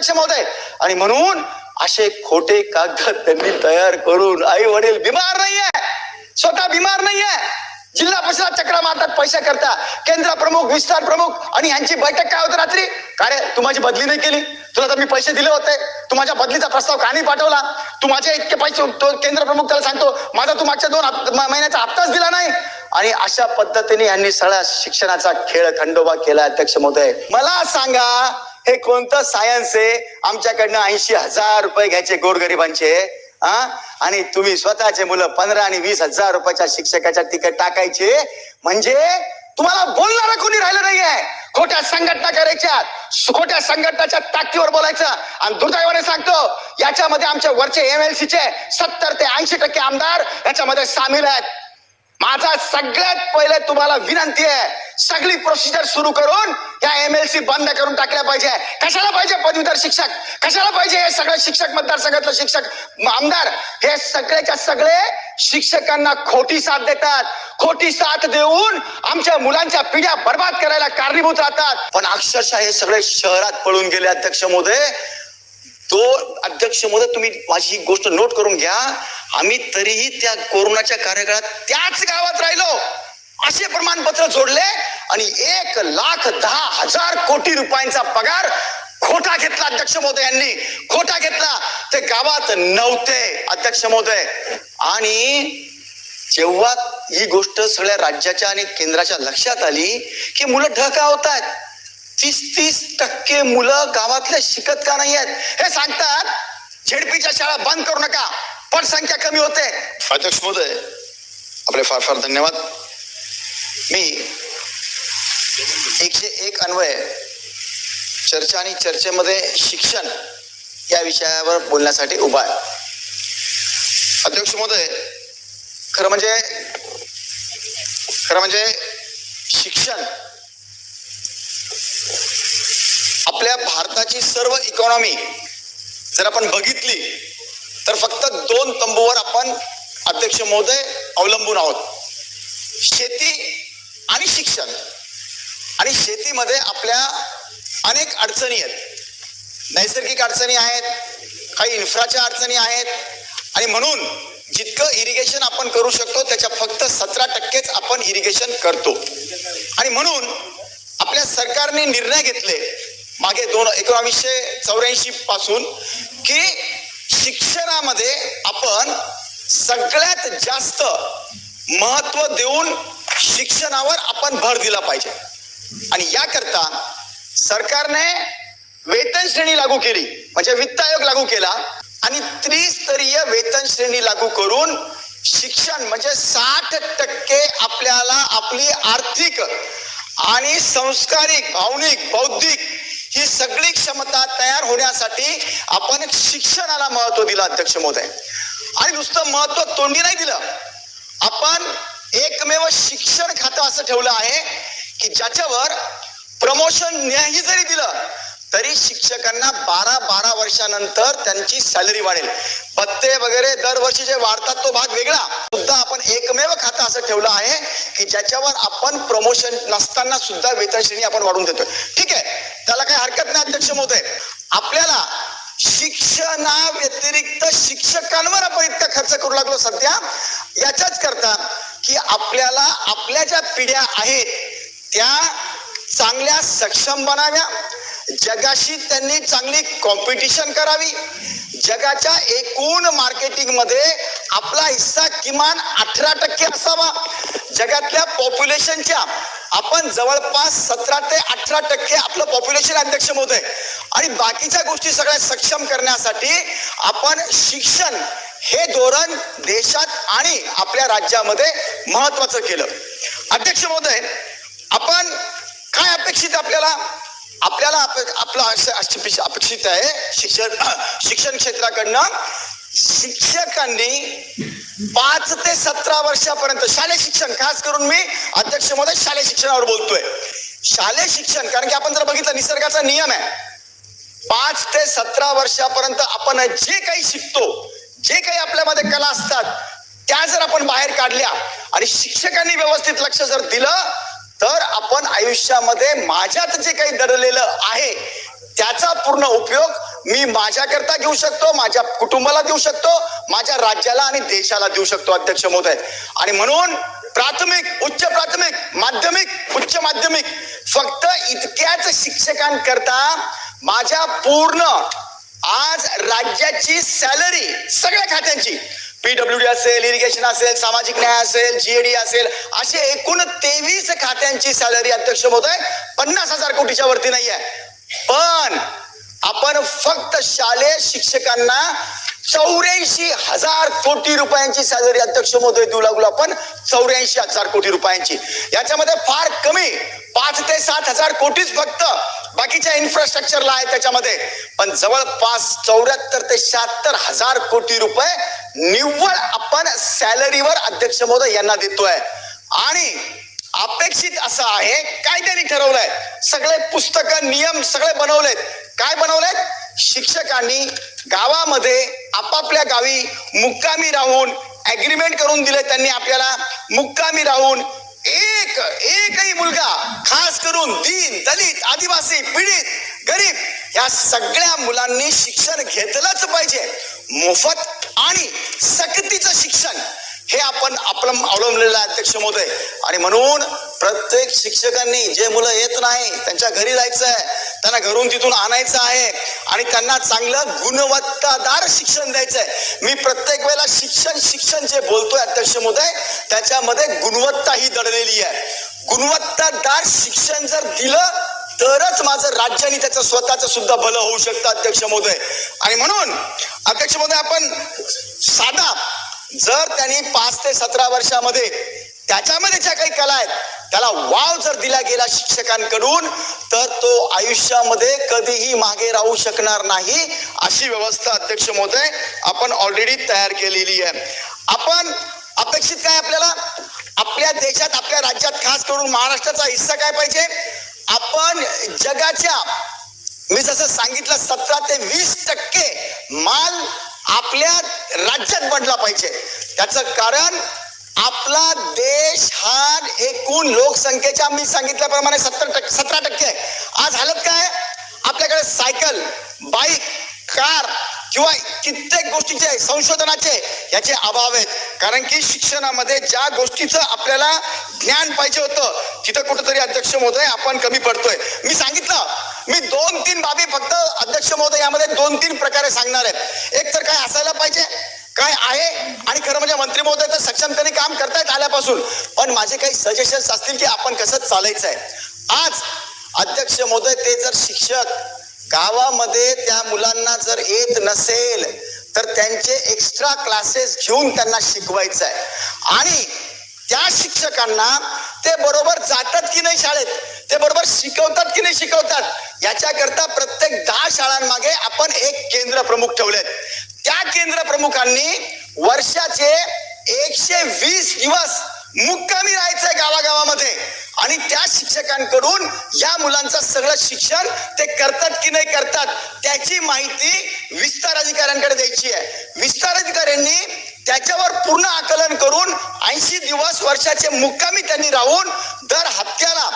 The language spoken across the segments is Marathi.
सक्षम होत आहेत आणि म्हणून असे खोटे कागद त्यांनी तयार करून आई वडील बिमार नाहीये. स्वतः बिमार नाहीये. जिल्हा परिषद चक्रा मारतात पैसे करता. केंद्र प्रमुख विस्तार प्रमुख आणि यांची बैठक काय होत रात्री? काय रे तू माझी बदली नाही केली. तुला तर मी पैसे दिले होते तू माझ्या बदलीचा प्रस्ताव का नाही पाठवला तू माझे इतके पैसे तो केंद्र प्रमुख त्याला सांगतो माझा तू मागच्या दोन महिन्याचा हप्ताच दिला नाही. आणि अशा पद्धतीने यांनी सगळ्या शिक्षणाचा खेळ खंडोबा केला अध्यक्ष महोदय. मला सांगा हे कोणतं सायन्स आहे? आमच्याकडनं ऐंशी हजार रुपये घ्यायचे गोरगरिबांचे हा आणि तुम्ही स्वतःचे मुलं पंधरा आणि वीस हजार रुपयाच्या शिक्षकाच्या तिकीट टाकायचे. म्हणजे तुम्हाला बोलणारा कोणी राहिलं नाहीये. खोट्या संघटना करायच्या. खोट्या संघटनाच्या ताकदीवर बोलायचं. आणि दुर्दैवाने सांगतो याच्यामध्ये आमच्या वरचे एमएलसी चे सत्तर ते ऐंशी टक्के आमदार याच्यामध्ये सामील आहेत. माझा सगळ्यात पहिले तुम्हाला विनंती आहे सगळी प्रोसिजर सुरू करून या एमएलसी बंद करून टाकल्या पाहिजे. कशाला पाहिजे पदवीधर शिक्षक? कशाला पाहिजे हे सगळे शिक्षक मतदारसंघातलं शिक्षक? आमदार हे सगळेच्या सगळे शिक्षकांना खोटी साथ देतात. खोटी साथ देऊन आमच्या मुलांच्या पिढ्या बर्बाद करायला कारणीभूत राहतात. पण अक्षरशः हे सगळे शहरात पळून गेले अध्यक्ष महोदय तो अध्यक्षमध्ये तुम्ही माझी ही गोष्ट नोट करून घ्या. आम्ही तरीही त्या कोरोनाच्या कार्यकाळात त्याच गावात राहिलो. असे प्रमाणपत्र जोडले आणि एक लाख दहा हजार कोटी रुपयांचा पगार खोटा घेतला अध्यक्ष महोदय यांनी. खोटा घेतला. ते गावात नव्हते अध्यक्ष महोदय. आणि जेव्हा ही गोष्ट सगळ्या राज्याच्या आणि केंद्राच्या लक्षात आली की मुलं ढका होत आहेत तीस तीस टक्के मुलं गावातले शिकत का नाही आहेत हे सांगतात झेडपीच्या शाळा बंद करू नका पण संख्या कमी होते. अध्यक्ष महोदय आपले फार फार धन्यवाद. मी एकशे एक अन्वय चर्चा आणि चर्चेमध्ये शिक्षण या विषयावर बोलण्यासाठी उभा आहे. अध्यक्ष महोदय खरं म्हणजे खरं म्हणजे शिक्षण आपल्या भारताची सर्व इकॉनॉमी जर आपण बघितली तर फक्त दोन तंबूवर आपण अध्यक्ष महोदय अवलंबून आहोत. शेती आणि शिक्षण. आणि शेतीमध्ये आपल्या अनेक अडचणी आहेत. नैसर्गिक अडचणी आहेत काही इन्फ्राच्या अडचणी आहेत. आणि म्हणून जितकं इरिगेशन आपण करू शकतो त्याच्या फक्त सतरा टक्केच आपण इरिगेशन करतो. आणि म्हणून आपल्या सरकारने निर्णय घेतले मागे दोन एकोणावीसशे चौऱ्याऐंशी पासून की शिक्षणामध्ये आपण सगळ्यात जास्त महत्त्व देऊन शिक्षणावर आपण भर दिला पाहिजे. आणि याकरता सरकारने वेतन श्रेणी लागू केली म्हणजे वित्त आयोग लागू केला आणि त्रिस्तरीय वेतन श्रेणी लागू करून शिक्षण म्हणजे साठ टक्के आपल्याला आपली आर्थिक आणि संस्कारिक भावनिक बौद्धिक ही सगळी क्षमता तयार होण्यासाठी आपण शिक्षणाला महत्त्व दिलं अध्यक्ष महोदय. आणि नुसतं महत्त्व तोंडी नाही दिलं. आपण एकमेव शिक्षण खातं असं ठेवलं आहे की ज्याच्यावर प्रमोशन न्याही जरी दिलं तरी शिक्षकांना बारा बारा वर्षानंतर त्यांची सॅलरी वाढेल. भत्ते वगैरे दरवर्षी जे वाढतात तो भाग वेगळा. सुद्धा आपण एकमेव खातं असं ठेवलं आहे की ज्याच्यावर आपण प्रमोशन नसताना सुद्धा वेतन श्रेणी आपण वाढवून देतोय. ठीक आहे? त्याला काही हरकत नाही अध्यक्ष महोदय. आपल्याला शिक्षणा व्यतिरिक्त शिक्षकांवर आपण इतका खर्च करू लागलो सध्या. याच्याच करता की आपल्याला आपल्या ज्या पिढ्या आहेत त्या चांगल्या सक्षम बनाव्या. जगाशी त्यांनी चांगली कॉम्पिटिशन करावी. जगाच्या एकूण मार्केटिंगमध्ये आपला हिस्सा किमान अठरा टक्के असावा. जगातल्या पॉप्युलेशनच्या आपण जवळपास सतरा ते अठरा टक्के आपलं पॉप्युलेशन अध्यक्ष महोदय. आणि बाकीच्या गोष्टी सगळ्या सक्षम करण्यासाठी आपण शिक्षण हे धोरण देशात आणि आपल्या राज्यामध्ये महत्वाचं केलं. अध्यक्ष महोदय आपण काय अपेक्षित आपल्याला? आपल्याला आपलं असं अपेक्षित आहे शिक्षण शिक्षण क्षेत्राकडनं शिक्षकांनी पाच ते सतरा वर्षापर्यंत शालेय शिक्षण खास करून मी अध्यक्षमध्ये शालेय शिक्षणावर बोलतोय. शालेय शिक्षण कारण की आपण जर बघितलं निसर्गाचा नियम आहे. पाच ते सतरा वर्षापर्यंत आपण जे काही शिकतो जे काही आपल्यामध्ये कला असतात त्या जर आपण बाहेर काढल्या आणि शिक्षकांनी व्यवस्थित लक्ष जर दिलं तर आपण आयुष्यामध्ये माझ्यात जे काही दडलेलं आहे त्याचा पूर्ण उपयोग मी माझ्याकरता घेऊ शकतो माझ्या कुटुंबाला देऊ शकतो माझ्या राज्याला आणि देशाला देऊ शकतो अध्यक्ष महोदय. आणि म्हणून प्राथमिक उच्च प्राथमिक माध्यमिक उच्च माध्यमिक फक्त इतक्याच शिक्षकांकरता माझ्या पूर्ण आज राज्याची सॅलरी सगळ्या खात्यांची पीडब्ल्यूडी असेल इरिगेशन असेल सामाजिक न्याय असेल जीएडी असेल असे एकूण तेवीस खात्यांची सॅलरी अध्यक्ष महोदय पन्नास हजार कोटीच्या वरती नाही आहे पण आपण फक्त शालेय शिक्षकांना चौऱ्याऐंशी हजार कोटी रुपयांची सॅलरी अध्यक्ष महोदय देऊ लागलो आपण चौऱ्याऐंशी हजार कोटी रुपयांची. याच्यामध्ये फार कमी पाच ते सात हजार कोटीच फक्त बाकीच्या इन्फ्रास्ट्रक्चरला आहे त्याच्यामध्ये. पण जवळपास चौऱ्याहत्तर ते शहात्तर हजार कोटी रुपये निव्वळ आपण सॅलरीवर अध्यक्ष महोदय यांना देतोय. आणि अपेक्षित असं आहे काय त्यांनी ठरवलंय. सगळे पुस्तकं नियम सगळे बनवलेत. काय बनवलेत? शिक्षकांनी गावामध्ये आपापल्या गावी मुक्कामी राहून अग्रीमेंट करून दिले त्यांनी आपल्याला. मुक्कामी राहून एक एकही मुलगा खास करून दीन दलित आदिवासी पीडित गरीब या सगळ्या मुलांनी शिक्षण घेतलंच पाहिजे. मोफत आणि सक्तीचं शिक्षण हे आपण आपलं अवलंबलेलं आहे अध्यक्ष महोदय. आणि म्हणून प्रत्येक शिक्षकांनी जे मुलं येत नाही त्यांच्या घरी जायचं आहे त्यांना घरून तिथून आणायचं आहे आणि त्यांना चांगलं गुणवत्तादार शिक्षण द्यायचं आहे मी प्रत्येक वेळेला शिक्षण शिक्षण जे बोलतोय अध्यक्ष महोदय त्याच्यामध्ये गुणवत्ता ही दडलेली आहे. गुणवत्तादार शिक्षण जर दिलं तरच माझं राज्य आणि त्याचं स्वतःचं सुद्धा भलं होऊ शकतं अध्यक्ष महोदय. आणि म्हणून अध्यक्ष महोदय आपण साधा जर त्यांनी पाच ते सतरा वर्षामध्ये त्याच्यामध्ये ज्या काही कला आहेत त्याला वाव जर दिला गेला शिक्षकांकडून तर तो आयुष्यामध्ये कधीही मागे राहू शकणार नाही अशी व्यवस्था अध्यक्ष महोदय आपण ऑलरेडी तयार केलेली आहे. आपण अपेक्षित काय आपल्याला? आपल्या देशात आपल्या राज्यात खास करून महाराष्ट्राचा हिस्सा काय पाहिजे? आपण जगाच्या मी जसं सांगितलं सतरा ते वीस टक्के माल आपल्या राज्यात बनला पाहिजे. त्याचं कारण आपला देश हा एकूण लोकसंख्येच्या मी सांगितल्याप्रमाणे सत्तर टक्के सतरा टक्के आहे. आज हालत काय? आपल्याकडे सायकल बाईक कार किंवा कित्येक गोष्टीचे संशोधनाचे याचे अभाव आहेत. कारण की शिक्षणामध्ये ज्या गोष्टीचं आपल्याला ज्ञान पाहिजे होतं तिथं कुठंतरी अध्यक्ष महोदय आपण कमी पडतोय. मी सांगितलं मी दोन तीन बाबी फक्त अध्यक्ष महोदय यामध्ये दोन तीन प्रकारे सांगणार आहेत. एक तर काय असायला पाहिजे काय आहे आणि खरं म्हणजे मंत्री महोदय तर सक्षमतेने काम करतायत आल्यापासून. पण माझे काही सजेशन्स असतील की आपण कसं चालायचं आहे आज अध्यक्ष महोदय ते जर शिक्षक गावामध्ये त्या मुलांना जर येत नसेल तर त्यांचे एक्स्ट्रा क्लासेस घेऊन त्यांना शिकवायचं आहे आणि त्या शिक्षकांना ते बरोबर जातात की नाही शाळेत? ते बरोबर शिकवतात की नाही शिकवतात? याच्याकरता प्रत्येक दहा शाळांमागे आपण एक केंद्र प्रमुख ठेवलेत. त्या केंद्र प्रमुखांनी वर्षाचे एकशे वीस दिवस मुक्कामी राहायचंय गावागावामध्ये. आणि त्या शिक्षकांकडून या मुलांचं सगळं शिक्षण ते करतात की नाही करतात त्याची माहिती विस्तार अधिकाऱ्यांकडे द्यायची आहे. विस्तार अधिकाऱ्यांनी त्याच्यावर पूर्ण आकलन करून ऐंशी दिवस वर्षाचे मुक्कामी त्यांनी राहून दर हप्त्याला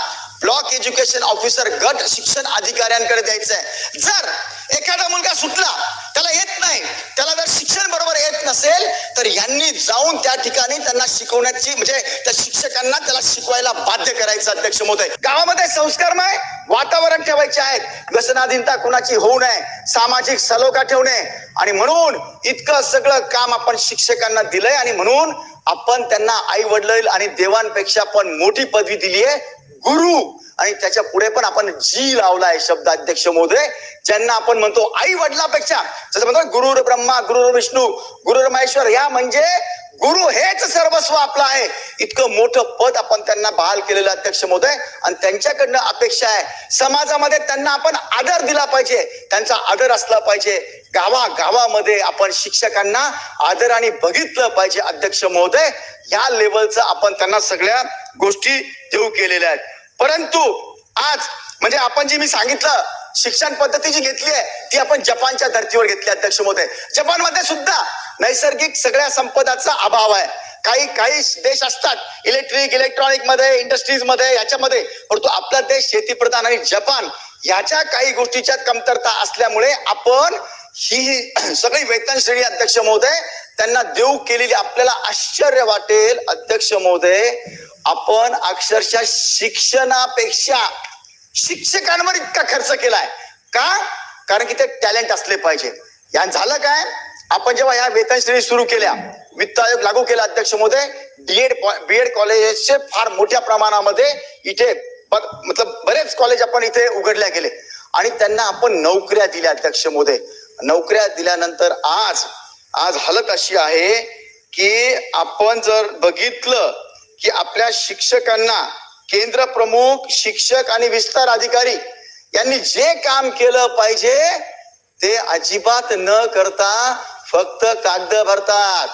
ब्लॉक एज्युकेशन ऑफिसर गट शिक्षण अधिकाऱ्यांकडे द्यायचं आहे जर एखादा मुलगा सुटला त्याला येत नाही त्याला जर शिक्षण बरोबर येत नसेल तर यांनी जाऊन त्या ठिकाणी त्यांना शिकवण्याची म्हणजे त्या शिक्षकांना त्याला शिकवायला बाध्य करायचं अध्यक्ष महोदय. गावामध्ये संस्कारमय वातावरण ठेवायचे आहेत. व्यसनाधीनता कुणाची होऊ नये सामाजिक सलोखा ठेवणे आणि म्हणून इतकं सगळं काम आपण शिक्षकांना दिलंय आणि म्हणून आपण त्यांना आई वडील आणि देवांपेक्षा पण मोठी पदवी दिली आहे गुरु. आणि त्याच्या पुढे पण आपण जी लावलाय शब्द अध्यक्ष महोदय ज्यांना आपण म्हणतो आई वडिलापेक्षा जसं म्हणतो गुरुर ब्रह्मा गुरुर विष्णू गुरुर महेश्वर या म्हणजे गुरु हेच सर्वस्व आपलं आहे. इतकं मोठं पद आपण त्यांना बहाल केलेलं अध्यक्ष महोदय आणि त्यांच्याकडनं अपेक्षा आहे. समाजामध्ये त्यांना आपण आदर दिला पाहिजे. त्यांचा आदर असला पाहिजे. गावा गावामध्ये आपण शिक्षकांना आदराने बघितलं पाहिजे अध्यक्ष महोदय या लेवलचं आपण त्यांना सगळ्या गोष्टी देऊ केलेल्या आहेत. परंतु आज म्हणजे आपण जे मी सांगितलं शिक्षण पद्धती जी घेतली आहे ती आपण जपानच्या धर्तीवर घेतली आहे, अध्यक्ष महोदय. जपानमध्ये सुद्धा नैसर्गिक सगळ्या संपदाचा अभाव आहे. काही काही देश असतात इलेक्ट्रिक इलेक्ट्रॉनिकमध्ये इंडस्ट्रीजमध्ये याच्यामध्ये. परंतु आपला देश शेतीप्रधान आणि जपान याच्या काही गोष्टीच्या कमतरता असल्यामुळे आपण ही सगळी वेतन श्रेणी अध्यक्ष महोदय त्यांना देऊ केलेली आपल्याला आश्चर्य वाटेल. अध्यक्ष महोदय आपण अक्षरशः शिक्षणापेक्षा शिक्षकांवर इतका खर्च केलाय. का? कारण की ते टॅलेंट असले पाहिजे. या झालं काय? आपण जेव्हा या वेतन श्रेणी सुरू केल्या वित्त आयोग लागू केला अध्यक्ष महोदय बीएड बीएड कॉलेजचे फार मोठ्या प्रमाणामध्ये इथे ब- मतलब बरेच कॉलेज आपण इथे उघडल्या गेले. आणि त्यांना आपण नोकऱ्या दिल्या अध्यक्ष महोदय. नोकऱ्या दिल्यानंतर आज आज हालत अशी आहे की आपण जर बघितलं की आपल्या शिक्षकांना केंद्र प्रमुख शिक्षक आणि विस्तार अधिकारी यांनी जे काम केलं पाहिजे ते अजिबात न करता फक्त कागद भरतात.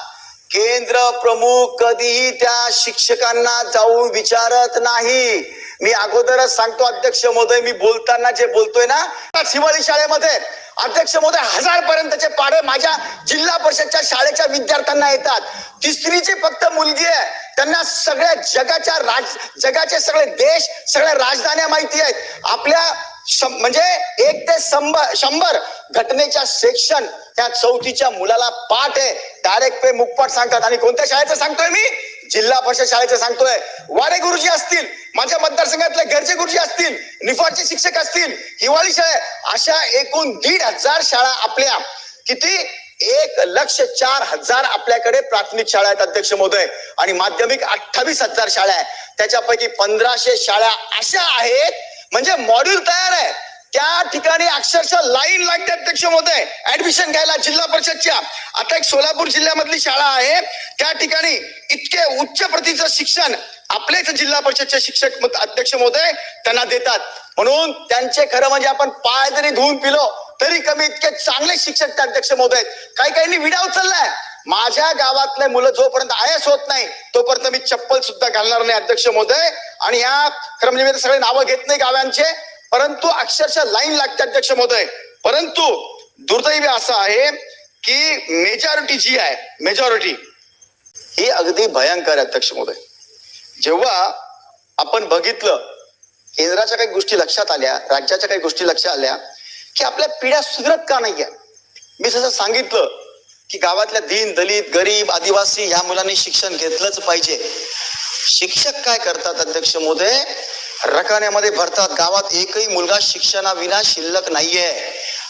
केंद्र प्रमुख कधीही त्या शिक्षकांना जाऊन विचारत नाही. मी अगोदरच सांगतो अध्यक्ष महोदय मी बोलताना जे बोलतोय ना शिवाळी शाळेमध्ये अध्यक्ष महोदय हजार पर्यंतचे पाढे माझ्या जिल्हा परिषदच्या शाळेच्या विद्यार्थ्यांना येतात. तिसरीची फक्त मुलगी आहे. त्यांना सगळ्या जगाच्या राज जगाचे सगळे देश सगळ्या राजधान्या माहिती आहेत. आपल्या म्हणजे एक ते शंभर शंभर घटनेच्या सेक्शन त्या चौथीच्या मुलाला पाठ आहे. डायरेक्ट पे मुखपाठ सांगतात. आणि कोणत्या शाळेचं सांगतोय मी? जिल्हा परिषद शाळेचं सांगतोय. वारे गुरुजी असतील माझ्या मतदारसंघातले घरचे गुरुजी असतील निफाडचे शिक्षक असतील हिवाळी शाळा अशा एकूण दीड हजार शाळा आपल्या. किती? एक लक्ष चार हजार आपल्याकडे प्राथमिक शाळा आहेत अध्यक्ष महोदय. आणि माध्यमिक अठ्ठावीस हजार शाळा आहे त्याच्यापैकी पंधराशे शाळा अशा आहेत म्हणजे मॉड्यूल तयार आहे. त्या ठिकाणी अक्षरशः लाईन लागते अध्यक्ष महोदय ऍडमिशन घ्यायला जिल्हा परिषदच्या. आता एक सोलापूर जिल्ह्यामधली शाळा आहे. त्या ठिकाणी इतके उच्च प्रतीचं शिक्षण आपलेच जिल्हा परिषदचे शिक्षक अध्यक्ष महोदय त्यांना देतात. म्हणून त्यांचे खरं म्हणजे आपण पाय जरी धुवून पिलो तरी कमी इतके चांगले शिक्षक त्या अध्यक्ष महोदय काही काहींनी विडा उचललाय. माझ्या गावातले मुलं जोपर्यंत आयस होत नाही तोपर्यंत मी चप्पल सुद्धा घालणार नाही अध्यक्ष महोदय. आणि ह्या खरं म्हणजे मी सगळे नावं घेत नाही गावांचे परंतु अक्षरशः लाईन लागते अध्यक्ष महोदय. परंतु दुर्दैवी असं आहे की मेजॉरिटी जी आहे मेजॉरिटी ही अगदी भयंकर आहे अध्यक्ष महोदय. जेव्हा आपण बघितलं केंद्राच्या काही गोष्टी लक्षात आल्या राज्याच्या काही गोष्टी लक्षात आल्या की आपल्या पिढ्या सुधरत का नाही मी जसं सांगितलं की गावातल्या दीन दलित गरीब आदिवासी ह्या मुलांनी शिक्षण घेतलंच पाहिजे. शिक्षक काय करतात अध्यक्ष मोदय रकान्यामध्ये भरतात. गावात एकही मुलगा शिक्षणाविना शिल्लक नाहीये.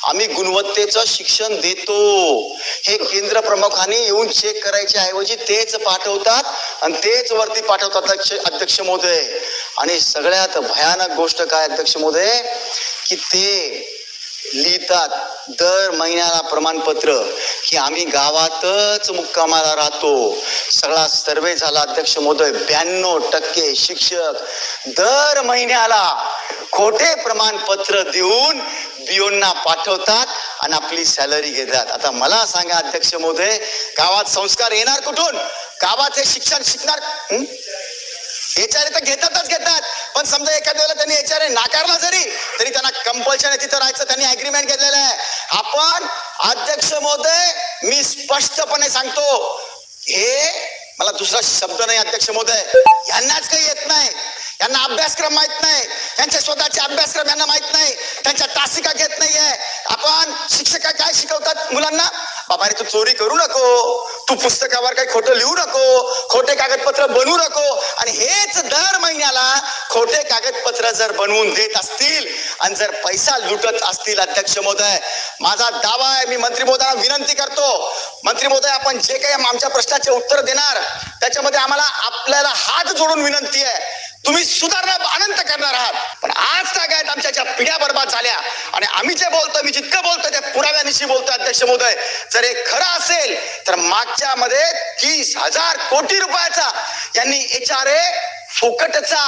आम्ही गुणवत्तेचं शिक्षण देतो. हे केंद्र प्रमुखांनी येऊन चेक करायच्या ऐवजी तेच पाठवतात आणि तेच वरती पाठवतात अध्यक्ष अध्यक्ष आणि सगळ्यात भयानक गोष्ट काय अध्यक्ष मोदय की ते लिहितात दर महिन्याला प्रमाणपत्र. की आम्ही गावातच मुक्कामाला राहतो. सगळा सर्वे झाला अध्यक्ष महोदय ब्याण्णव टक्के शिक्षक दर महिन्याला खोटे प्रमाणपत्र देऊन बियोंना पाठवतात आणि आपली सॅलरी घेतात. आता मला सांगा अध्यक्ष महोदय गावात संस्कार येणार कुठून? गावात हे शिक्षण शिकणार हं? एचआर तर घेतातच घेतात. पण समजा एखाद्या वेळेला त्यांनी एचआर नाकारला जरी तरी त्यांना कंपल्शन तिथं राहायचं त्यांनी अग्रीमेंट घेतलेलं आहे. आपण अध्यक्ष महोदय मी स्पष्टपणे सांगतो हे मला दुसरा शब्द नाही अध्यक्ष महोदय. यांनाच काही येत नाही. यांना अभ्यासक्रम माहीत नाही. त्यांचे स्वतःचे अभ्यासक्रम यांना माहीत नाही. त्यांच्या तासिका घेत नाहीये. आपण शिक्षक काय शिकवतात मुलांना? बाबा रे तू चोरी करू नको. तू पुस्तकावर काही खोटं लिहू नको. खोटे कागदपत्र बनवू नको. आणि हेच दर महिन्याला खोटे कागदपत्र जर बनवून देत असतील आणि जर पैसा लुटत असतील अध्यक्ष महोदय माझा दावा आहे मी मंत्री महोदयांना विनंती करतो. मंत्री महोदय आपण जे काही आमच्या प्रश्नाचे उत्तर देणार त्याच्यामध्ये आम्हाला आपल्याला हात जोडून विनंती आहे. तुम्ही सुधारणा अनंत करणार आहात. पण आज काय आमच्या ज्या पिढ्या बर्बाद झाल्या आणि आम्ही जे बोलतो मी जितकं बोलतो त्या पुराव्यानिशी बोलतोय अध्यक्ष महोदय. जर हे खरं असेल तर मागच्या मध्ये तीस हजार कोटी रुपयाचा यांनी एच आर ए फुकटचा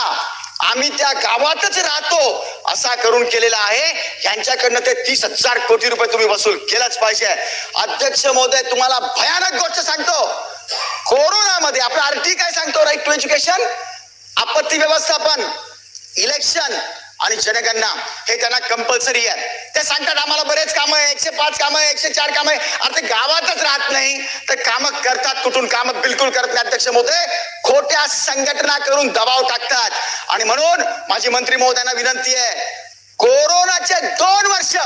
आम्ही त्या गावातच राहतो असा करून केलेला आहे. यांच्याकडनं ते तीस हजार कोटी रुपये तुम्ही वसूल केलाच पाहिजे. अध्यक्ष महोदय तुम्हाला भयानक गोष्ट सांगतो. कोरोनामध्ये आपला आरटी काय सांगतो राईट टू एज्युकेशन आपत्ती व्यवस्थापन इलेक्शन आणि जनगणना हे त्यांना कंपल्सरी आहे. ते सांगतात आम्हाला बरेच कामं आहे एकशे पाच कामं आहे एकशे चार कामं आहे. अरे ते गावातच राहत नाही. तर कामं करतात कुठून? कामं बिलकुल करत नाही. अध्यक्ष महोदय खोट्या संघटना करून दबाव टाकतात. आणि म्हणून माझी मंत्री महोदयांना विनंती आहे कोरोनाचे दोन वर्ष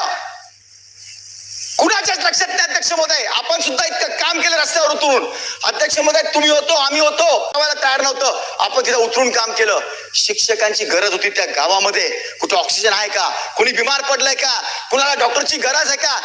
कुणाच्याच लक्षात नाही अध्यक्ष महोदय? आपण सुद्धा इतकं काम केलं रस्त्यावर उतरून. अध्यक्ष महोदय तुम्ही होतो आम्ही होतो. आम्हाला तयार नव्हतं. आपण तिथं उतरून काम केलं. शिक्षकांची गरज होती त्या गावामध्ये. कुठे ऑक्सिजन आहे का? कुणी बिमार पडलंय का? कुणाला डॉक्टरची गरज आहे का?